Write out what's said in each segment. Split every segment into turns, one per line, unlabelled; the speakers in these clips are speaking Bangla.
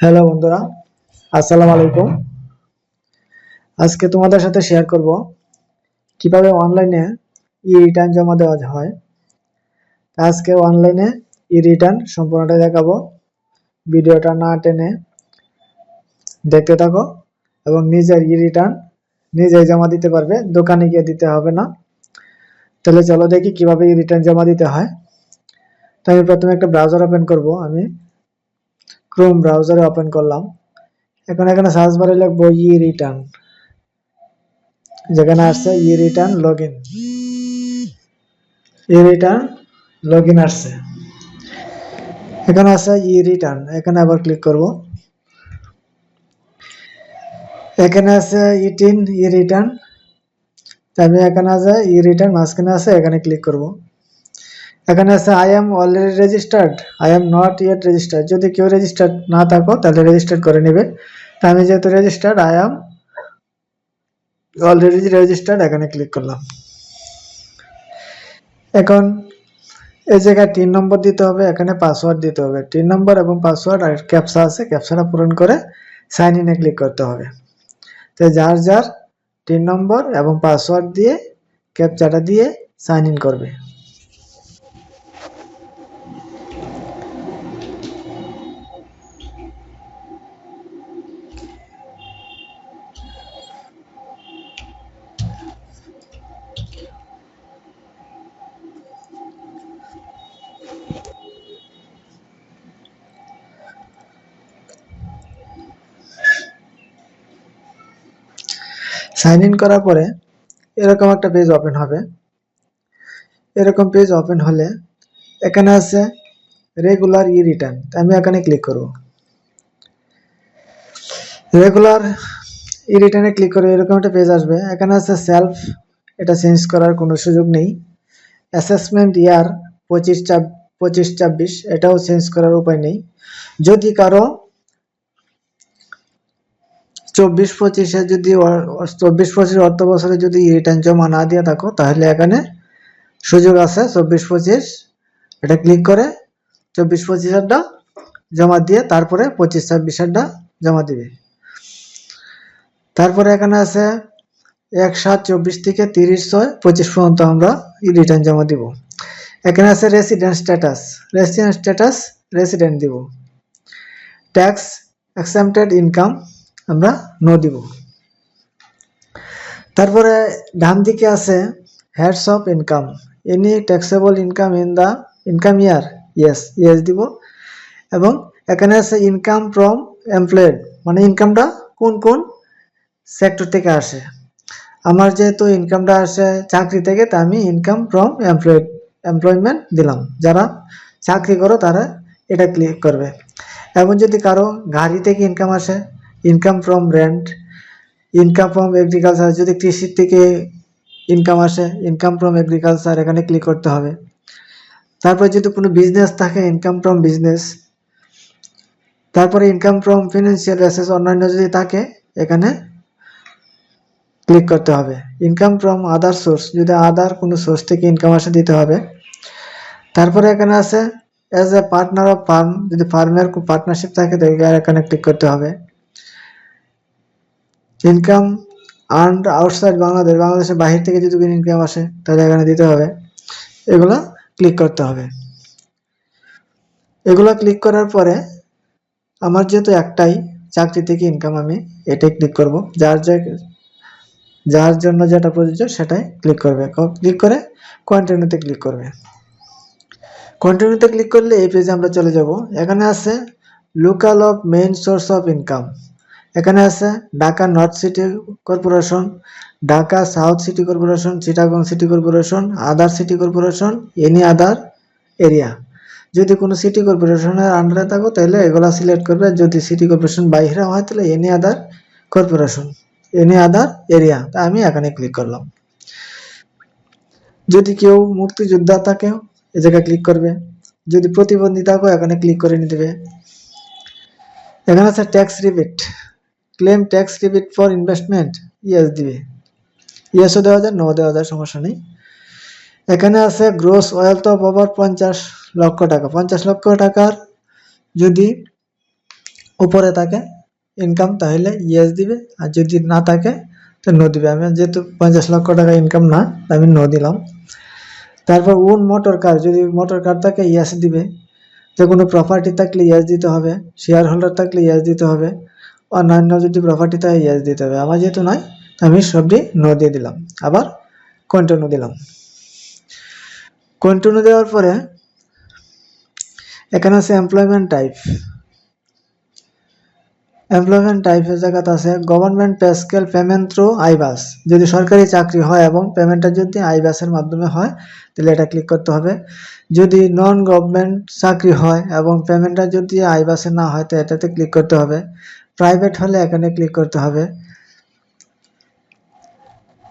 হ্যালো বন্ধুরা, আসসালামু আলাইকুম। আজকে তোমাদের সাথে শেয়ার করব কীভাবে অনলাইনে ই রিটার্ন জমা দেওয়া হয়। আজকে অনলাইনে ই রিটার্ন সম্পূর্ণটা দেখাবো। ভিডিওটা না টেনে দেখতে থাকো এবং নিজের ই রিটার্ন নিজেই জমা দিতে পারবে, দোকানে গিয়ে দিতে হবে না। তাহলে চলো দেখি কীভাবে ই রিটার্ন জমা দিতে হয়। তো আমি প্রথমে একটা ব্রাউজার ওপেন করব, আমি ক্রোম ব্রাউজারে ওপেন করলাম। এখন এখানে সার্চ বারে লিখব ই রিটার্ন যেখানে আসছে e return log in e return log in আসছে। এখানে আছে ই রিটার্ন এখানে আবার ক্লিক করব। এখানে আছে ইটিন ই রিটার্ন আমি এখানে আছে ই রিটার্ন মাঝখানে আছে এখানে ক্লিক করব। এখানে আছে I am already registered I am not yet registered যদি কেউ রেজিস্টার্ড না থাকো, তাহলে রেজিস্টার্ড করে নেবে। তা আমি যেহেতু registered I am already registered এখানে ক্লিক করলাম। এখন এই জায়গায় তিন নম্বর দিতে হবে, এখানে পাসওয়ার্ড দিতে হবে। তিন নম্বর এবং পাসওয়ার্ড আর ক্যাপসা আছে ক্যাপসাটা পূরণ করে সাইন ইনে ক্লিক করতে হবে। তো যার যার তিন নম্বর এবং পাসওয়ার্ড দিয়ে ক্যাপচাটা দিয়ে সাইন ইন করবে। সাইন ইন করার পরে এরকম একটা পেজ ওপেন হবে। এরকম পেজ ওপেন হলে এখানে আছে রেগুলার ই রিটার্ন আমি এখানে ক্লিক করব। রেগুলার ই রিটার্নে ক্লিক করে এরকম একটা পেজ আসবে। এখানে আছে সেলফ এটা চেঞ্জ করার কোনো সুযোগ নেই। অ্যাসেসমেন্ট ইয়ার পঁচিশ চাপ পঁচিশ ছাব্বিশ, এটাও চেঞ্জ করার উপায় নেই। যদি কারও চব্বিশ পঁচিশে যদি চব্বিশ পঁচিশ অর্থ বছরে যদি রিটার্ন জমা না দিয়ে থাকো, তাহলে এখানে সুযোগ আছে চব্বিশ পঁচিশ। এটা ক্লিক করে চব্বিশ পঁচিশ পঁচিশেরটা জমা দিয়ে তারপরে পঁচিশ ছাব্বিশ ছাব্বিশেরটা জমা দিবে। তারপরে এখানে আছে এক সাত চব্বিশ থেকে তিরিশ ছয়, পঁচিশ পর্যন্ত আমরা রিটার্ন জমা দিব। এখানে আছে resident status resident status resident দিব। ট্যাক্স অ্যাকসেপ্টেড ইনকাম আমরা নো দিব। তারপরে ডান দিকে আছে heads of income any taxable income in the income year yes yes দিব। এবং এখানে আছে ইনকাম ফ্রম এমপ্লয়েড মানে ইনকামটা কোন কোন সেক্টর থেকে আসে? আমার যেহেতু ইনকামটা আসে চাকরি থেকে, তা আমি ইনকাম ফ্রম এমপ্লয়েড এমপ্লয়মেন্ট দিলাম। যারা চাকরি করো, তারা এটা ক্লিক করবে। এবং যদি কারও গাড়ি থেকে ইনকাম আসে income from rent income from agriculture যদি কৃষির থেকে ইনকাম আসে ইনকাম ফ্রম এগ্রিকালচার এখানে ক্লিক করতে হবে। তারপর যদি কোনো বিজনেস থাকে ইনকাম ফ্রম বিজনেস তারপরে ইনকাম ফ্রম ফিনান্সিয়াল অ্যাসেস অন্যান্য যদি থাকে, এখানে ক্লিক করতে হবে। ইনকাম ফ্রম আদার সোর্স যদি আদার কোনো সোর্স থেকে ইনকাম আসে, দিতে হবে। তারপরে এখানে আছে as a partner of firm যদি ফার্মের পার্টনারশিপ থাকে, তাহলে এখানে ক্লিক করতে হবে। ইনকাম আর্নড আউটসাইড বাংলাদেশ বাংলাদেশের বাহির থেকে যদি ইনকাম আসে তাহলে এখানে দিতে হবে। এগুলো ক্লিক করতে হবে। এগুলো ক্লিক করার পরে আমার যেহেতু একটাই চাকরি থেকে ইনকাম আমি এটাই ক্লিক করব। যার যে, যার জন্য যেটা প্রযোজ্য সেটাই ক্লিক করবে। ক্লিক করে কন্টিনিউতে ক্লিক করবে। কন্টিনিউতে ক্লিক করলে এই পেজে আমরা চলে যাব। এখানে আছে local of main source of income এখানে আছে Dhaka north city corporation, Dhaka south city corporation, Chittagong city corporation, other city corporation, any other area. যদি কোনো সিটি কর্পোরেশনের আন্ডারে থাকো, তাহলে এগুলা সিলেক্ট করবে। যদি সিটি কর্পোরেশন বাইরে হয়, তাহলে any other corporation, any other area. তা আমি এখানে ক্লিক করলাম। যদি কেউ মুক্তিযোদ্ধা থাকে, এ জায়গায় ক্লিক করবে। যদি প্রতিবন্ধী থাকো, এখানে ক্লিক করে নিতে এখানে আছে tax rebate claim tax rebate for investment yes দিবে। ইয়েসও দেওয়া যায় নো দেওয়া যায়, সমস্যা নেই। এখানে আছে গ্রোস ওয়েলথ অফ ওভার পঞ্চাশ লক্ষ টাকা। পঞ্চাশ লক্ষ টাকার যদি উপরে থাকে ইনকাম তাহলে ইয়েস দিবে। আর যদি না থাকে, তো নো দিবে। আমি যেহেতু পঞ্চাশ লক্ষ টাকা ইনকাম না, আমি নো দিলাম। তারপর উন মোটর কার যদি মোটর কার থাকে ইয়েস দিবে। যে কোনো প্রপার্টি থাকলে ইয়েস দিতে হবে। শেয়ার হোল্ডার থাকলে ইয়েস দিতে হবে। অন্যান্য যদি প্রপার্টি থাকে ইয়েস দিতে হবে। আমার যেহেতু নয় আমি সবটি নো দিয়ে দিলাম। আবার কন্টিনিউ দিলাম। কন্টিনিউ দেওয়ার পরে এখানে আছে এমপ্লয়মেন্ট টাইপ এমপ্লয়মেন্ট টাইপের জায়গাতে আছে government pay scale payment through iBAS যদি সরকারি চাকরি হয় এবং পেমেন্টটা যদি আইবাসের মাধ্যমে হয়, তাহলে এটা ক্লিক করতে হবে। যদি নন গভর্নমেন্ট চাকরি হয় এবং পেমেন্টটা যদি আইবাসে না হয়, তো এটাতে ক্লিক করতে হবে। প্রাইভেট হলে এখানে ক্লিক করতে হবে।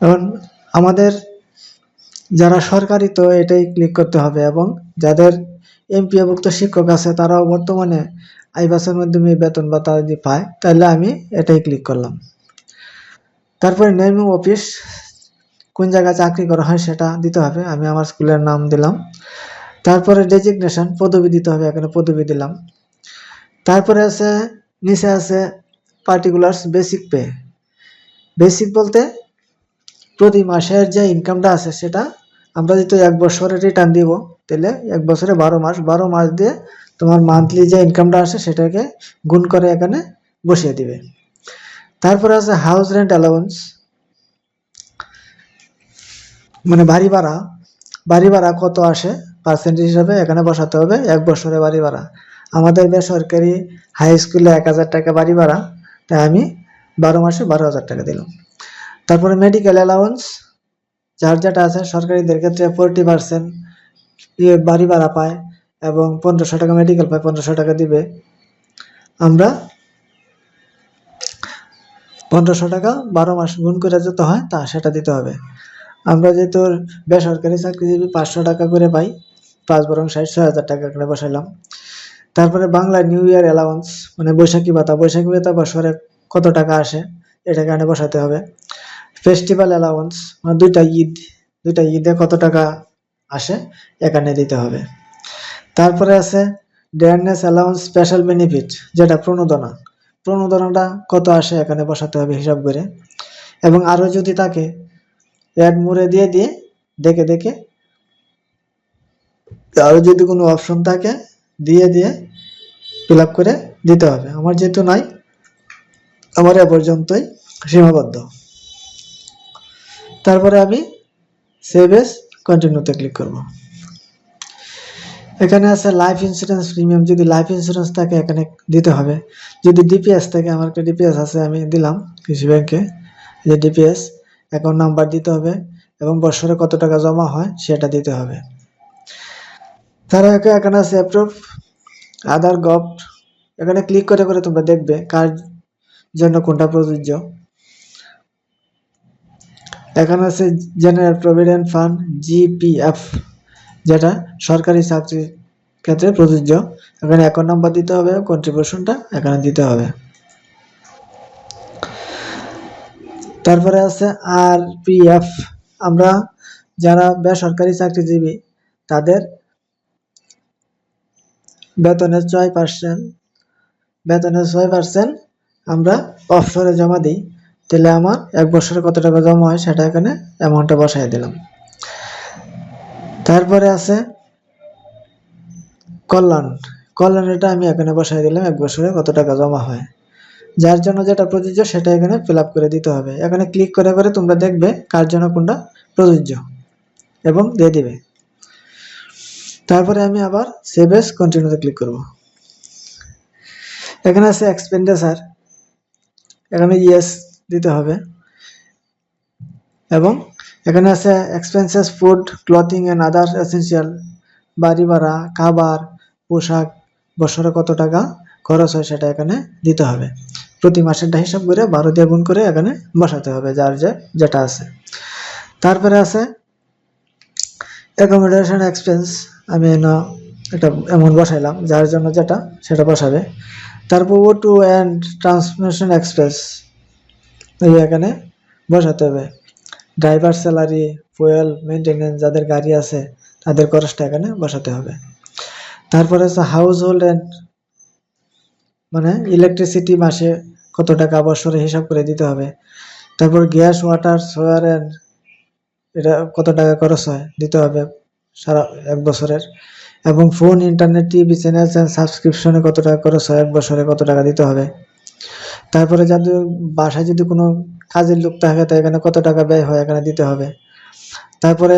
এবং আমাদের যারা সরকারি, তো এটাই ক্লিক করতে হবে এবং যাদের এমপিএভুক্ত শিক্ষক আছে, তারাও বর্তমানে আইবাসের মাধ্যমে বেতন বা ভাতা যদি পায়, তাহলে আমি এটাই ক্লিক করলাম। তারপরে নেম অফিস কোন জায়গায় চাকরি করা হয় সেটা দিতে হবে। আমি আমার স্কুলের নাম দিলাম। তারপরে ডেজিগনেশন পদবি দিতে হবে, এখানে পদবি দিলাম। তারপরে আছে নিচে আছে পার্টিকুলার্স বেসিক পে বেসিক বলতে প্রতি মাসের যে ইনকামটা আছে সেটা আমরা যেহেতু এক বছরে রিটার্ন দিব, তাহলে এক বছরে বারো মাস বারো মাস দিয়ে তোমার মান্থলি যে ইনকামটা আসে সেটাকে গুণ করে এখানে বসিয়ে দিবে। তারপরে আছে হাউস রেন্ট অ্যালাউন্স মানে বাড়ি ভাড়া বাড়ি ভাড়া কত আসে? পার্সেন্টেজ হিসাবে এখানে বসাতে হবে, এক বছরে বাড়ি ভাড়া। আমাদের বেসরকারি হাই স্কুলে এক হাজার টাকা বাড়ি ভাড়া, তাই আমি বারো মাসে বারো হাজার টাকা দিলাম। তারপরে মেডিকেল অ্যালাউন্স যার যেটা আছে সরকারিদের ক্ষেত্রে ফোরটি পার্সেন্ট ইয়ে বাড়ি ভাড়া পায় এবং পনেরোশো টাকা মেডিকেল পায়, পনেরোশো টাকা দিবে। আমরা পনেরোশো টাকা বারো মাস গুণ করে যেতে হয় তা সেটা দিতে হবে। আমরা যেহেতু বেসরকারি চাকরিজীবী পাঁচশো টাকা করে পাই, পাঁচ বরং ষাট, ছয় হাজার টাকা করে বসাইলাম। তারপরে বাংলা নিউ ইয়ার অ্যালাউন্স মানে বৈশাখী ভাতা। বৈশাখী ভাতা বছরে কত টাকা আসে, এটা এখানে বসাতে হবে। ফেস্টিভ্যাল অ্যালাউন্স মানে দুইটা ঈদ, দুইটা ঈদে কত টাকা আসে, এখানে দিতে হবে। তারপরে আছে ডেয়ারনেস অ্যালাউন্স স্পেশাল বেনিফিট যেটা প্রণোদনা। প্রণোদনাটা কত আসে, এখানে বসাতে হবে হিসাব করে। এবং আরও যদি থাকে, অ্যাড মুড়ে দিয়ে দিয়ে, দেখে দেখে আরও যদি কোনো অপশন থাকে দিয়ে দিয়ে ফিল করে দিতে হবে। আমার যেহেতু নাই, আমার এ পর্যন্তই সীমাবদ্ধ। তারপরে আমি সেভ এস কন্টিনিউতে ক্লিক করব। এখানে আছে লাইফ ইন্স্যুরেন্স প্রিমিয়াম যদি লাইফ ইন্স্যুরেন্স থাকে, এখানে দিতে হবে। যদি ডিপিএস থাকে, আমার একটা ডিপিএস আছে, আমি দিলাম কৃষি ব্যাংকে যে ডিপিএস অ্যাকাউন্ট নাম্বার দিতে হবে এবং বছরে কত টাকা জমা হয়, সেটা দিতে হবে। তারা একে এখানে আছে অ্যাপ্রুভ আধার গভ এখানে ক্লিক করে করে তোমরা দেখবে কার জন্য কোনটা প্রযোজ্য। এখানে আছে জেনারেল প্রভিডেন্ট ফান্ড জিপিএফ যেটা সরকারি চাকরির ক্ষেত্রে প্রযোজ্য। এখানে অ্যাকাউন্ট নাম্বার দিতে হবে কন্ট্রিবিউশনটা এখানে দিতে হবে। তারপরে আছে আর পিএফ আমরা যারা বেসরকারি চাকরিজীবী, তাদের বেতনের ছয় পার্সেন্ট বেতনের ছয় পার্সেন্ট আমরা অফশোরে জমা দিই। তাহলে আমার এক বছরে কত টাকা জমা হয় সেটা এখানে অ্যামাউন্টটা বসাই দিলাম। তারপরে আছে কল্যাণ। কল্যাণ এটা আমি এখানে বসাই দিলাম এক বছরে কত টাকা জমা হয়। যার জন্য যেটা প্রযোজ্য সেটা এখানে ফিল করে দিতে হবে। এখানে ক্লিক করে করে তোমরা দেখবে কার জন্য কোনটা প্রযোজ্য এবং দিয়ে দিবে। তারপরে আমি আবার সেভ এস কন্টিনিউতে ক্লিক করব। এখানে আছে এক্সপেন্ডিচার এখানে ইয়েস দিতে হবে। এবং এখানে আছে expenses food clothing and other essential বাড়ি ভাড়া, খাবার, পোশাক, বছরে কত টাকা খরচ হয় সেটা এখানে দিতে হবে। প্রতি মাসেরটা হিসাব করে বারো দিয়ে গুণ করে এখানে বসাতে হবে যার যে যেটা আছে। তারপরে আছে অ্যাকোমোডেশন এক্সপেন্স আমি না এটা এমন বসাইলাম, যার জন্য যেটা, সেটা বসাবে। তারপর ও টু অ্যান্ড ট্রান্সমিশন এক্সপ্রেস, এই এখানে বসাতে হবে। ড্রাইভার, স্যালারি, ফুয়েল মেনটেনেন্স যাদের গাড়ি আছে, তাদের খরচটা এখানে বসাতে হবে। তারপরে আছে হাউস হোল্ড অ্যান্ড মানে ইলেকট্রিসিটি মাসে কত টাকা বছরে হিসাব করে দিতে হবে। তারপর গ্যাস ওয়াটার সোয়ার অ্যান্ড এটা কত টাকা খরচ হয়, দিতে হবে। সারা এক বছরের। এবং ফোন, ইন্টারনেট, টিভি, চ্যানেল সাবস্ক্রিপশনে কত টাকা খরচ হয়, এক বছরে কত টাকা দিতে হবে? তারপরে যাদের বাসায় যদি কোনো কাজের লোক থাকে তো এখানে কত টাকা ব্যয় হয়, এখানে দিতে হবে। তারপরে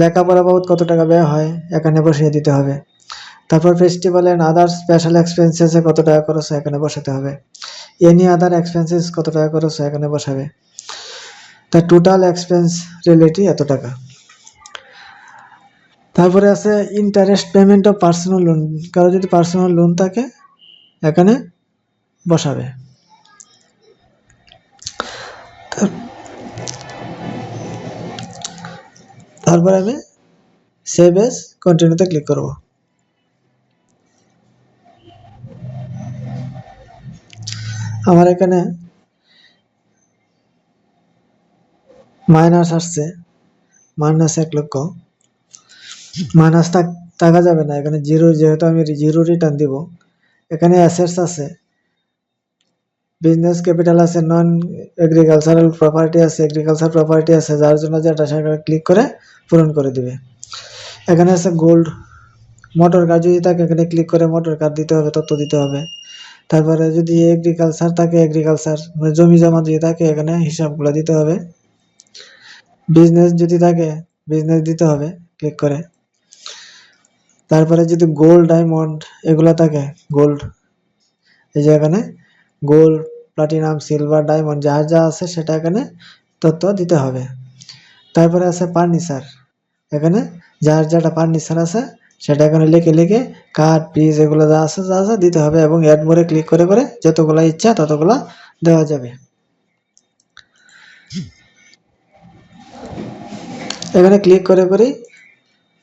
লেখাপড়া বাবদ কত টাকা ব্যয় হয়, এখানে বসিয়ে দিতে হবে। তারপর ফেস্টিভ্যাল অ্যান্ড আদার স্পেশাল এক্সপেন্সেসে কত টাকা খরচ হয়, এখানে বসাতে হবে। এনি আদার এক্সপেন্সেস কত টাকা খরচ হয়, এখানে বসাবে। তা টোটাল এক্সপেন্স রিলেটি এত টাকা। তারপরে আছে interest payment of personal loan কারও যদি পার্সোনাল লোন থাকে, এখানে বসাবে। তারপরে আমি সেভ এস কন্টিনিউতে ক্লিক করব। আমার এখানে মাইনাস আসছে মাইনাস এক লক্ষ। মাইনাস টাকা যাবে না। এখানে জিরো যেহেতু আমি জিরো রিটার্ন দিব, এখানে অ্যাসেটস আছে বিজনেস ক্যাপিটাল আছে নন এগ্রিকালচারাল প্রপার্টি আছে এগ্রিকালচার প্রপার্টি আছে, যার জন্য যে যেটা সেখানে ক্লিক করে পূরণ করে দিবে। এখানে আছে গোল্ড মোটর কার যদি থাকে, এখানে ক্লিক করে মোটর কার দিতে হবে, তথ্য দিতে হবে। তারপরে যদি এগ্রিকালচার থাকে এগ্রিকালচার মানে জমি জমা যদি থাকে, এখানে হিসাবগুলো দিতে হবে। বিজনেস যদি থাকে বিজনেস দিতে হবে ক্লিক করে। তারপরে যদি গোল্ড ডায়মন্ড এগুলো থাকে গোল্ড এই যে এখানে গোল্ড প্লাটিনাম সিলভার ডায়মন্ড যা যা আছে সেটা এখানে তথ্য দিতে হবে। তারপরে আছে ফার্নিচার এখানে যার যেটা ফার্নিচার আছে সেটা এখানে লিখে লিখে কাঠ পিস এগুলো যা আছে যা আছে দিতে হবে এবং অ্যাড মোড়ে ক্লিক করে করে যতগুলো ইচ্ছা ততগুলো দেওয়া যাবে। এখানে ক্লিক করে করেই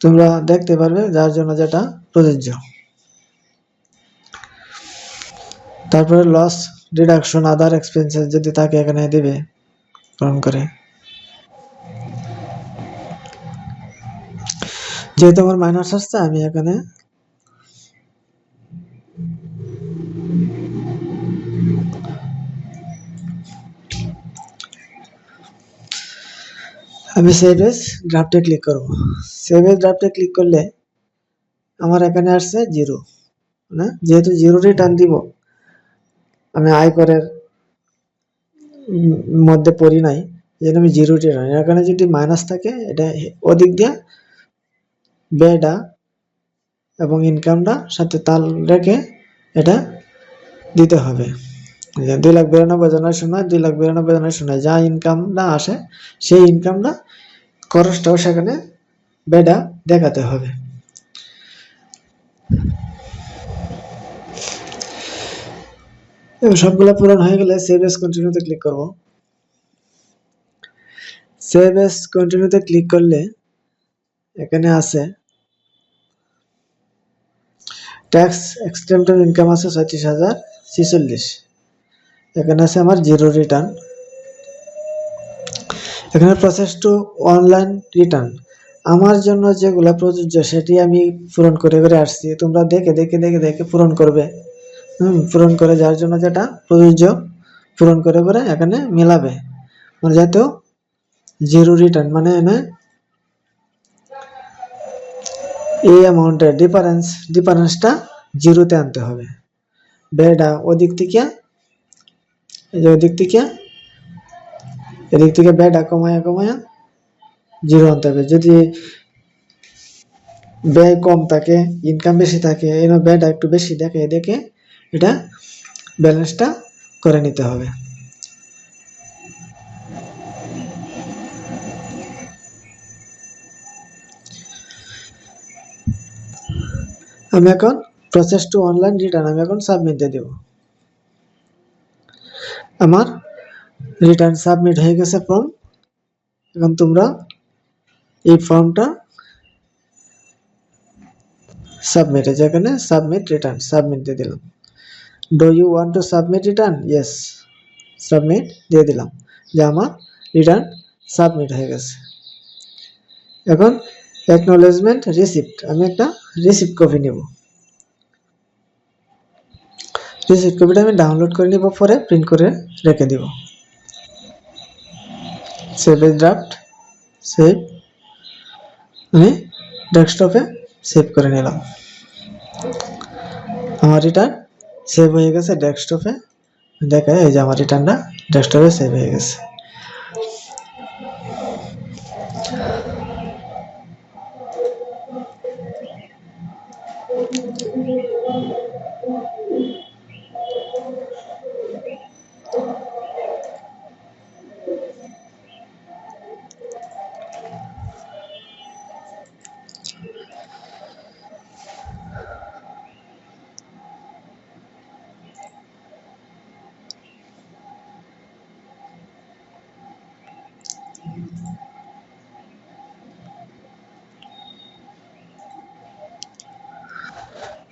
তোমরা দেখতে পারবে যার জন্য যেটা প্রযোজ্য। তারপরে লস ডিডাকশন আদার এক্সপেন্সেস যদি তাকে এখানে দিবে পূরণ করে। যেহেতু আমার মাইনাস আসছে, আমি এখানে আমি সেভ এস ড্রাফটে ক্লিক করব। সেভ এস ড্রাফটে ক্লিক করলে আমার এখানে আসছে জিরো না? যেহেতু জিরো রিটার্ন দিব, আমি আয়করের মধ্যে পড়ি নাই জন্য আমি জিরো রিটার্ন এখানে যদি মাইনাস থাকে, এটা ওদিক দিয়ে ব্যয়টা এবং ইনকামটা সাথে তাল রেখে এটা দিতে হবে। দুই লাখ বিরানব্বই জনের সময় দুই লাখ বিরানব্বই জনের সময় যা ইনকামটা আসে, সেই ইনকামটা খরচটাও সেখানে বেডা দেখাতে হবে। সবগুলো পূরণ হয়ে গেলে সেভ এস কন্টিনিউতে ক্লিক করব। সেভ এস কন্টিনিউতে ক্লিক করলে এখানে আছে ট্যাক্স এক্সটেম্পটেড ইনকাম আছে ছত্রিশ হাজার ছিচল্লিশ। এখানে আছে আমার জিরো রিটার্ন এখানে প্রসেস টু অনলাইন রিটার্ন আমার জন্য যেগুলো প্রযোজ্য সেটি আমি পূরণ করে করে আসছি। তোমরা দেখে দেখে দেখে দেখে পূরণ করবে। হুম, পূরণ করে যার জন্য যেটা প্রযোজ্য, পূরণ করে করে এখানে মেলাবে। মানে যাতে জিরো রিটার্ন মানে এনে এই অ্যামাউন্টের ডিফারেন্স ডিফারেন্সটা জিরোতে আনতে হবে। বেটা ওদিক থেকে ওদিক থেকে এদিক থেকে বেটা কমায়া কমায়া জিরো আনতে হবে। যদি ব্যয় কম থাকে ইনকাম বেশি থাকে এর ব্যয়টা একটু বেশি দেখে দেখে এটা ব্যালেন্সটা করে নিতে হবে। আমি এখন প্রসেস টু অনলাইন রিটার্ন আমি এখন সাবমিট দিয়ে দেব। আমার রিটার্ন সাবমিট হয়ে গেছে ফর্ম এখন তোমরা এই ফর্মটা সাবমিট যেখানে সাবমিট রিটার্ন সাবমিট দিয়ে দিলাম। Do you want to submit return yes submit দিয়ে দিলাম। যে আমার রিটার্ন সাবমিট হয়ে গেছে। এখন অ্যাকনোলেজমেন্ট রিসিপ্ট আমি একটা রিসিপ্ট কপি নেব। রিসিপ্ট কপিটা আমি ডাউনলোড করে নিব, পরে প্রিন্ট করে রেখে দিব। Save draft, save. আমি ডেস্কটপে সেভ করে নিলাম। আমার রিটার্ন সেভ হয়ে গেছে ডেস্কটপে। দেখায় এই যে আমার রিটার্নটা ডেস্কটপে সেভ হয়ে গেছে।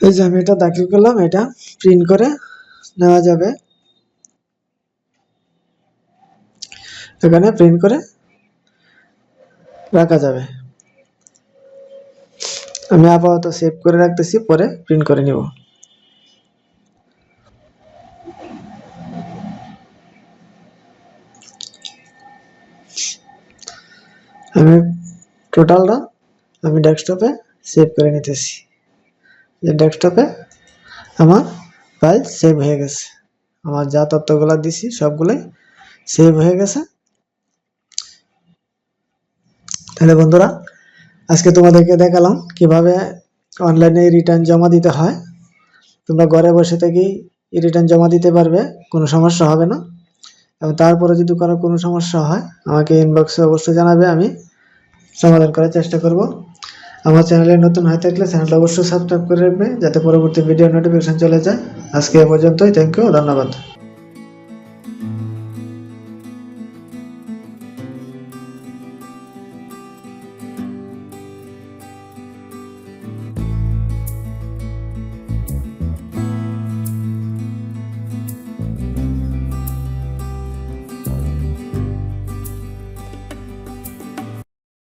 এই যে আমি এটা দাখিল করলাম, এটা প্রিন্ট করে নেওয়া যাবে। এখানে প্রিন্ট করে রাখা যাবে। আমি আপাতত সেভ করে রাখতেছি, পরে প্রিন্ট করে নিব। আমি টোটালটা আমি ডেস্কটপে সেভ করে নিতেছি। যে ডেস্কটপে আমার ফাইল সেভ হয়ে গেছে। আমার যা তথ্যগুলো দিছি, সবগুলোই সেভ হয়ে গেছে। তাহলে বন্ধুরা, আজকে তোমাদেরকে দেখালাম কীভাবে অনলাইনে রিটার্ন জমা দিতে হয়। তোমরা ঘরে বসে থেকেই রিটার্ন জমা দিতে পারবে, কোনো সমস্যা হবে না। এবং তারপরে যদি কারও কোনো সমস্যা হয়, আমাকে ইনবক্সে অবশ্যই জানাবে, আমি সমাধান করার চেষ্টা করব। আমার চ্যানেলে নতুন হয়ে থাকলে চ্যানেলটা অবশ্যই সাবস্ক্রাইব করে রাখবে, যাতে পরবর্তী ভিডিও নোটিফিকেশন চলে যায়। আজকে এ পর্যন্তই থ্যাংক ইউ ধন্যবাদ।